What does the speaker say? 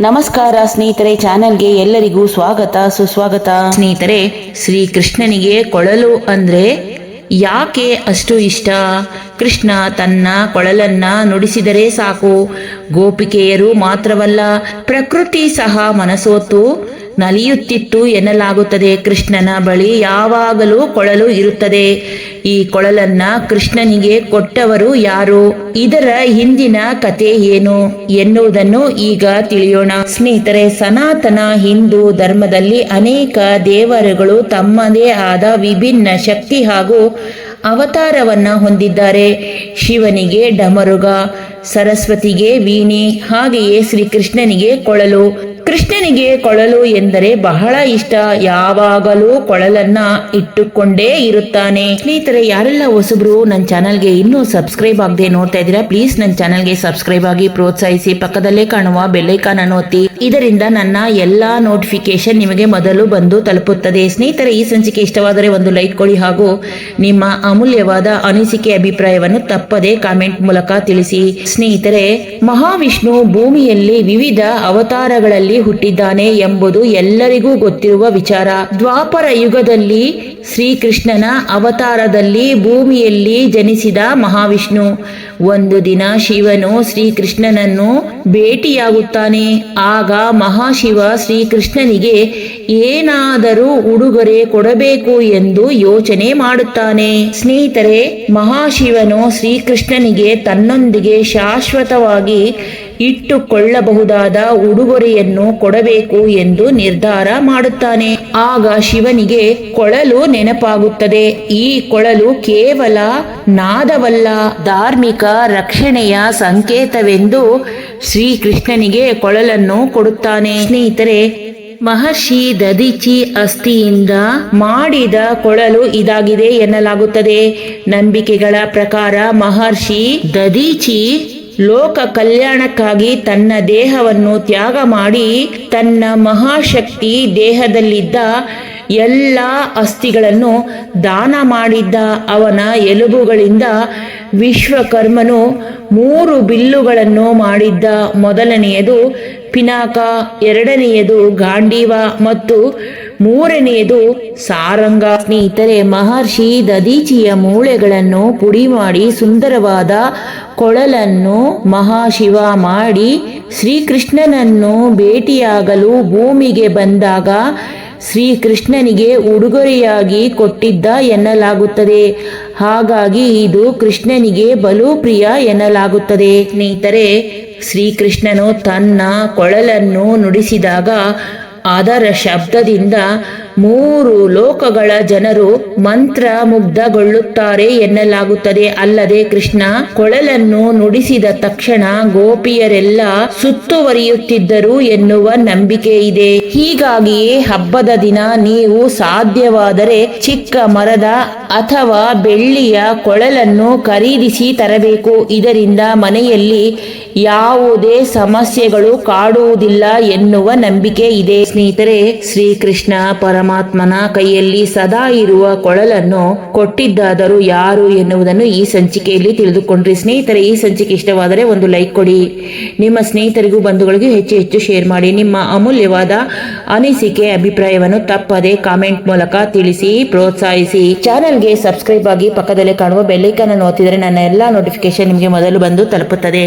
ನಮಸ್ಕಾರ ಸ್ನೇಹಿತರೆ ಚಾನೆಲ್ಗೆ ಎಲ್ಲರಿಗೂ ಸ್ವಾಗತ, ಸುಸ್ವಾಗತ. ಸ್ನೇಹಿತರೆ ಶ್ರೀ ಕೃಷ್ಣನಿಗೆ ಕೊಳಲು ಅಂದ್ರೆ ಯಾಕೆ ಅಷ್ಟು ಇಷ್ಟ? ಕೃಷ್ಣ ತನ್ನ ಕೊಳಲನ್ನ ನುಡಿಸಿದರೆ ಸಾಕು. ಗೋಪಿಕೆಯರು ಮಾತ್ರವಲ್ಲ, ಪ್ರಕೃತಿ ಸಹ ಮನಸೋತು ನಲಿಯುತ್ತಿತ್ತು ಎನ್ನಲಾಗುತ್ತದೆ ಕೃಷ್ಣನ ಬಳಿ, ಯಾವಾಗಲೂ ಕೊಳಲು ಇರುತ್ತದೆ. ಈ ಕೊಳಲನ್ನ ಕೃಷ್ಣನಿಗೆ ಕೊಟ್ಟವರು ಯಾರು? ಇದರ ಹಿಂದಿನ ಕತೆ ಏನು? ಎನ್ನುವುದನ್ನು ಈಗ ತಿಳಿಯೋಣ. ಸ್ನೇಹಿತರೆ, ಸನಾತನ ಹಿಂದೂ ಧರ್ಮದಲ್ಲಿ ಅನೇಕ ದೇವರುಗಳು ತಮ್ಮದೇ ಆದ ವಿಭಿನ್ನ ಶಕ್ತಿ ಹಾಗೂ ಅವತಾರವನ್ನ ಹೊಂದಿದ್ದಾರೆ. ಶಿವನಿಗೆ ಡಮರುಗ, ಸರಸ್ವತಿಗೆ ವೀಣೆ, ಹಾಗೆಯೇ ಶ್ರೀಕೃಷ್ಣನಿಗೆ ಕೊಳಲು. ಕೃಷ್ಣನಿಗೆ ಕೊಳಲು ಎಂದರೆ ಬಹಳ ಇಷ್ಟ. ಯಾವಾಗಲೂ ಕೊಳಲನ್ನ ಇಟ್ಟುಕೊಂಡೇ ಇರುತ್ತಾನೆ. ಸ್ನೇಹಿತರೆ, ಯಾರೆಲ್ಲ ಹೊಸಬ್ರು ನನ್ನ ಚಾನಲ್ಗೆ ಇನ್ನೂ ಸಬ್ಸ್ಕ್ರೈಬ್ ಆಗದೆ ನೋಡ್ತಾ ಇದ್ದೀರಾ, ಪ್ಲೀಸ್ ನನ್ನ ಚಾನಲ್ಗೆ ಸಬ್ಸ್ಕ್ರೈಬ್ ಆಗಿ ಪ್ರೋತ್ಸಾಹಿಸಿ, ಪಕ್ಕದಲ್ಲೇ ಕಾಣುವ ಬೆಲ್ಲೈಕಾನ್ ಅನ್ನು ಒತ್ತಿ. ಇದರಿಂದ ನನ್ನ ಎಲ್ಲಾ ನೋಟಿಫಿಕೇಶನ್ ನಿಮಗೆ ಮೊದಲು ಬಂದು ತಲುಪುತ್ತದೆ. ಸ್ನೇಹಿತರೆ, ಈ ಸಂಚಿಕೆ ಇಷ್ಟವಾದರೆ ಒಂದು ಲೈಕ್ ಕೊಡಿ ಹಾಗೂ ನಿಮ್ಮ ಅಮೂಲ್ಯವಾದ ಅನಿಸಿಕೆ ಅಭಿಪ್ರಾಯವನ್ನು ತಪ್ಪದೆ ಕಾಮೆಂಟ್ ಮೂಲಕ ತಿಳಿಸಿ. ಸ್ನೇಹಿತರೆ, ಮಹಾವಿಷ್ಣು ಭೂಮಿಯಲ್ಲಿ ವಿವಿಧ ಅವತಾರಗಳಲ್ಲಿ ಹುಟ್ಟಿದ್ದಾನೆ ಎಂಬುದು ಎಲ್ಲರಿಗೂ ಗೊತ್ತಿರುವ ವಿಚಾರ. ದ್ವಾಪರ ಯುಗದಲ್ಲಿ ಶ್ರೀಕೃಷ್ಣನ ಅವತಾರದಲ್ಲಿ ಭೂಮಿಯಲ್ಲಿ ಜನಿಸಿದ ಮಹಾವಿಷ್ಣು. ಒಂದು ದಿನ ಶಿವನು ಶ್ರೀಕೃಷ್ಣನನ್ನು ಭೇಟಿಯಾಗುತ್ತಾನೆ. ಆಗ ಮಹಾಶಿವ ಶ್ರೀಕೃಷ್ಣನಿಗೆ ಏನಾದರೂ ಉಡುಗೊರೆ ಕೊಡಬೇಕು ಎಂದು ಯೋಚನೆ ಮಾಡುತ್ತಾನೆ. ಸ್ನೇಹಿತರೆ, ಮಹಾಶಿವನು ಶ್ರೀಕೃಷ್ಣನಿಗೆ ತನ್ನೊಂದಿಗೆ ಶಾಶ್ವತವಾಗಿ ಇಟ್ಟುಕೊಳ್ಳಬಹುದಾದ ಉಡುಗೊರೆಯನ್ನು ಕೊಡಬೇಕು ಎಂದು ನಿರ್ಧಾರ ಮಾಡುತ್ತಾನೆ. ಆಗ ಶಿವನಿಗೆ ಕೊಳಲು ನೆನಪಾಗುತ್ತದೆ. ಈ ಕೊಳಲು ಕೇವಲ ನಾದವಲ್ಲ, ಧಾರ್ಮಿಕ ರಕ್ಷಣೆಯ ಸಂಕೇತವೆಂದು ಶ್ರೀಕೃಷ್ಣನಿಗೆ ಕೊಳಲನ್ನು ಕೊಡುತ್ತಾನೆ. ಸ್ನೇಹಿತರೆ, ಮಹರ್ಷಿ ದದಿಚಿ ಅಸ್ಥಿಯಿಂದ ಮಾಡಿದ ಕೊಳಲು ಇದಾಗಿದೆ ಎನ್ನಲಾಗುತ್ತದೆ. ನಂಬಿಕೆಗಳ ಪ್ರಕಾರ ಮಹರ್ಷಿ ದದೀಚಿ ಲೋಕ ಕಲ್ಯಾಣಕ್ಕಾಗಿ ತನ್ನ ದೇಹವನ್ನು ತ್ಯಾಗ ಮಾಡಿ ತನ್ನ ಮಹಾಶಕ್ತಿ ದೇಹದಲ್ಲಿದ್ದ ಎಲ್ಲ ಅಸ್ಥಿಗಳನ್ನು ದಾನ ಮಾಡಿದ್ದ ಅವನ ಎಲುಬುಗಳಿಂದ ವಿಶ್ವಕರ್ಮನು ಮೂರು ಬಿಲ್ಲುಗಳನ್ನು ಮಾಡಿದ್ದ. ಮೊದಲನೆಯದು ಪಿನಾಕ, ಎರಡನೆಯದು ಗಾಂಡೀವ ಮತ್ತು ಮೂರನೆಯದು, ಸಾರಂಗ ಸ್ನೇಹಿತರೆ, ಮಹರ್ಷಿ ದದೀಚಿಯ ಮೂಳೆಗಳನ್ನು ಪುಡಿ ಮಾಡಿ ಸುಂದರವಾದ ಕೊಳಲನ್ನು ಮಹಾಶಿವ ಮಾಡಿ ಶ್ರೀಕೃಷ್ಣನನ್ನು ಭೇಟಿಯಾಗಲು ಭೂಮಿಗೆ ಬಂದಾಗ ಶ್ರೀಕೃಷ್ಣನಿಗೆ ಉಡುಗೊರೆಯಾಗಿ ಕೊಟ್ಟಿದ್ದ ಎನ್ನಲಾಗುತ್ತದೆ. ಹಾಗಾಗಿ ಇದು ಕೃಷ್ಣನಿಗೆ ಬಲು ಪ್ರಿಯ ಎನ್ನಲಾಗುತ್ತದೆ. ಸ್ನೇಹಿತರೆ, ಶ್ರೀಕೃಷ್ಣನು ತನ್ನ ಕೊಳಲನ್ನು ನುಡಿಸಿದಾಗ ಅದರ ಶಬ್ದದಿಂದ ಮೂರು ಲೋಕಗಳ ಜನರು ಮಂತ್ರ ಮುಗ್ಧಗೊಳ್ಳುತ್ತಾರೆ ಎನ್ನಲಾಗುತ್ತದೆ. ಅಲ್ಲದೆ ಕೃಷ್ಣ ಕೊಳಲನ್ನು ನುಡಿಸಿದ ತಕ್ಷಣ ಗೋಪಿಯರೆಲ್ಲ ಸುತ್ತುವರಿಯುತ್ತಿದ್ದರು ಎನ್ನುವ ನಂಬಿಕೆ ಇದೆ. ಹೀಗಾಗಿಯೇ ಹಬ್ಬದ ದಿನ ನೀವು ಸಾಧ್ಯವಾದರೆ ಚಿಕ್ಕ ಮರದ ಅಥವಾ ಬೆಳ್ಳಿಯ ಕೊಳಲನ್ನು ಖರೀದಿಸಿ ತರಬೇಕು. ಇದರಿಂದ ಮನೆಯಲ್ಲಿ ಯಾವುದೇ ಸಮಸ್ಯೆಗಳು ಕಾಡುವುದಿಲ್ಲ ಎನ್ನುವ ನಂಬಿಕೆ ಇದೆ. ಸ್ನೇಹಿತರೆ, ಶ್ರೀಕೃಷ್ಣ ಪರಮಾತ್ಮನ ಕೈಯಲ್ಲಿ ಸದಾ ಇರುವ ಕೊಳಲನ್ನು ಕೊಟ್ಟಿದ್ದಾದರೂ ಯಾರು ಎನ್ನುವುದನ್ನು ಈ ಸಂಚಿಕೆಯಲ್ಲಿ ತಿಳಿದುಕೊಂಡ್ರಿ. ಸ್ನೇಹಿತರೆ, ಈ ಸಂಚಿಕೆ ಇಷ್ಟವಾದರೆ ಒಂದು ಲೈಕ್ ಕೊಡಿ. ನಿಮ್ಮ ಸ್ನೇಹಿತರಿಗೂ ಬಂಧುಗಳಿಗೂ ಹೆಚ್ಚು ಹೆಚ್ಚು ಶೇರ್ ಮಾಡಿ. ನಿಮ್ಮ ಅಮೂಲ್ಯವಾದ ಅನಿಸಿಕೆ, ಅಭಿಪ್ರಾಯವನ್ನು ತಪ್ಪದೆ ಕಾಮೆಂಟ್ ಮೂಲಕ ತಿಳಿಸಿ, ಪ್ರೋತ್ಸಾಹಿಸಿ. ಚಾನೆಲ್ಗೆ ಸಬ್ಸ್ಕ್ರೈಬ್ ಆಗಿ ಪಕ್ಕದಲ್ಲೇ ಕಾಣುವ ಬೆಲ್ಲೈಕನ್ ಅನ್ನು ಒತ್ತಿದರೆ ನನ್ನ ಎಲ್ಲ ನೋಟಿಫಿಕೇಶನ್ ನಿಮಗೆ ಮೊದಲು ಬಂದು ತಲುಪುತ್ತದೆ.